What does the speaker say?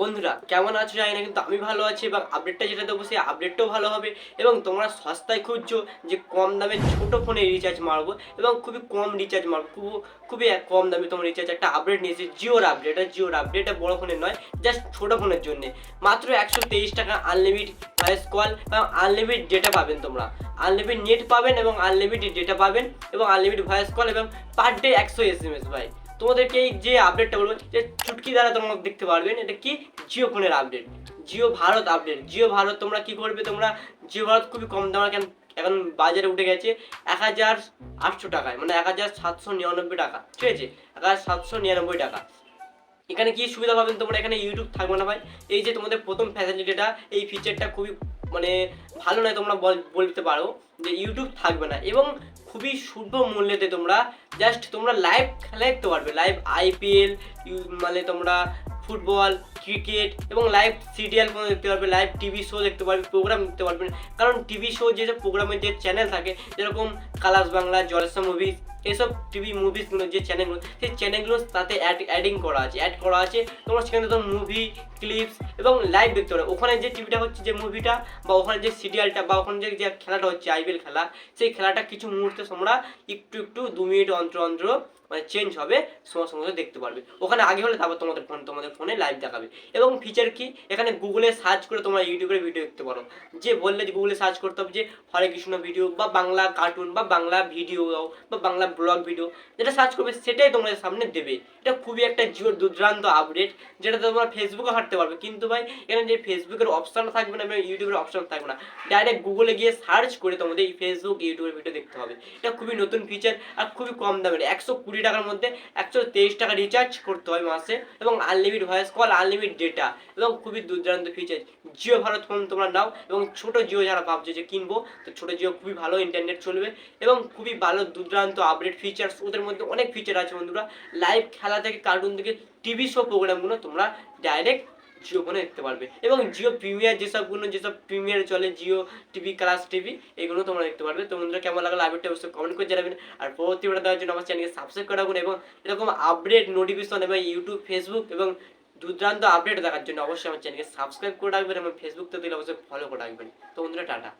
বন্ধুরা, কেমন আছো জানি না, কিন্তু আমি ভালো আছি এবং আপডেটটা যেটা দেবো সেই আপডেটটাও ভালো হবে এবং তোমরা সস্তায় খুঁজছো যে কম দামে ছোট ফোনে রিচার্জ মারবো এবং খুবই কম রিচার্জ মারবো খুব খুবই কম দামে তোমার রিচার্জ একটা আপডেট নিয়েছে, জিওর আপডেট এটা জিওর আপডেট এটা বড় ফোনের নয় জাস্ট ছোট ফোনের জন্য। মাত্র একশো তেইশ টাকা আনলিমিট ভয়েস কল এবং আনলিমিট ডেটা পাবেন তোমরা। আনলিমিট নেট পাবেন এবং আনলিমিটেড ডেটা পাবেন এবং আনলিমিট ভয়েস কল এবং পার ডে একশো এস এম এস ভাই। তোমাদেরকে এই যে আপডেটটা বলব, যে চুটকি দ্বারা তোমরা দেখতে পারবেন এটা কি? জিও ফোনের আপডেট জিও ভারত আপডেট জিও ভারত তোমরা কি করবে? তোমরা জিও ভারত খুবই কম দামে কেন এখন বাজারে উঠে গেছে এক হাজার আটশো টাকায় মানে এক হাজার সাতশো নিরানব্বই টাকা। ঠিক আছে? এক হাজার সাতশো নিরানব্বই টাকা। এখানে কি সুবিধা পাবেন তোমরা? এখানে ইউটিউব থাকবে না ভাই। এই যে তোমাদের প্রথম ফ্যাসিলিটিটা এই ফিচারটা খুবই মানে ভালো নয় তোমরা বল- বলতে পারো যে ইউটিউব থাকবে না। এবং খুবই সুলভ মূল্যতে তোমরা। জাস্ট তোমরা লাইভ খেলা দেখতে পারবে। লাইভ আইপিএল মানে তোমরা ফুটবল ক্রিকেট এবং লাইভ সিরিয়াল দেখতে পারবে লাইভ টিভি শো দেখতে পারবে প্রোগ্রাম দেখতে পারবে। কারণ টিভি শো যে প্রোগ্রামের যে চ্যানেল থাকে, যেরকম কালাস বাংলা জলসা মুভিজ এসব টিভি মুভিসগুলো যে চ্যানেলগুলো সেই চ্যানেলগুলো তাতে অ্যাড অ্যাডিং করা আছে। অ্যাড করা আছে তোমরা সেখানে তো মুভি ক্লিপস এবং লাইভ দেখতে পারো ওখানে যে টিভিটা হচ্ছে, যে মুভিটা বা ওখানে যে সিরিয়ালটা বা ওখানে যে যে খেলাটা হচ্ছে আইপিএল খেলা, সেই খেলাটা কিছু মুহূর্তে তোমরা একটু একটু দু মিনিট অন্তর অন্তর মানে চেঞ্জ হবে সময় সঙ্গে দেখতে পারবে। ওখানে আগে হলে তারপর তোমাদের ফোন তোমাদের ফোনে লাইভ দেখাবে। এবং ফিচার কি? এখানে গুগলে সার্চ করে তোমরা ইউটিউবে ভিডিও দেখতে পারো। যে বললে যে গুগলে সার্চ করতে হবে যে হরে কৃষ্ণ ভিডিও বা বাংলা কার্টুন বা বাংলা ভিডিও বা বাংলা ব্লগ ভিডিও যেটা সার্চ করবে সেটাই তোমাদের সামনে দেবে। এটা খুবই একটা জিওর দুর্দান্ত আপডেট যেটা তোমরা ফেসবুকে হাঁটতে পারবে। কিন্তু ভাই, এখানে যে ফেসবুকের অপশন থাকবে না ইউটিউবের অপশন থাকবে না ডাইরেক্ট গুগলে গিয়ে সার্চ করে তোমাদের এই ফেসবুক ইউটিউবের ভিডিও দেখতে হবে। এটা খুবই নতুন ফিচার আর খুবই কম দামের। একশো কুড়ি টাকার মধ্যে একশো তেইশ টাকা রিচার্জ করতে হয় মাসে এবং unlimit voice call unlimit data এবং খুবই দুর্দান্ত ফিচার জিও ভারত ফোন তোমরা নাও এবং ছোট জিও যারা ভাবছ যে কিনবো, তো ছোট জিও খুবই ভালো ইন্টারনেট চলবে এবং খুবই ভালো দুর্দান্ত আপডেট ফিচার্স ওদের মধ্যে অনেক ফিচার আছে বন্ধুরা। লাইভ খেলা থেকে কার্টুন থেকে টিভি শো প্রোগ্রামগুলো তোমরা ডাইরেক্ট জিও ফোনে দেখতে পারবে এবং জিও প্রিমিয়ার যেসবগুলো যেসব প্রিমিয়ার চলে জিও টিভি ক্লাস টিভি এগুলো তোমরা দেখতে পারবে। তো বন্ধুরা, কেমন লাগল আপডেটটা অবশ্যই কমেন্ট করে জানাবেন। আর পরবর্তী দেওয়ার জন্য আমার চ্যানেলকে সাবস্ক্রাইব করে রাখুন এবং এরকম আপডেট নোটিফিকেশন এবং ইউটিউব ফেসবুক এবং দুর্দান্ত আপডেট দেখার জন্য অবশ্যই আমার চ্যানেলকে সাবস্ক্রাইব করে রাখবেন এবং ফেসবুক তো দিলে অবশ্যই ফলো করে রাখবেন। তো বন্ধুরা, টাটা।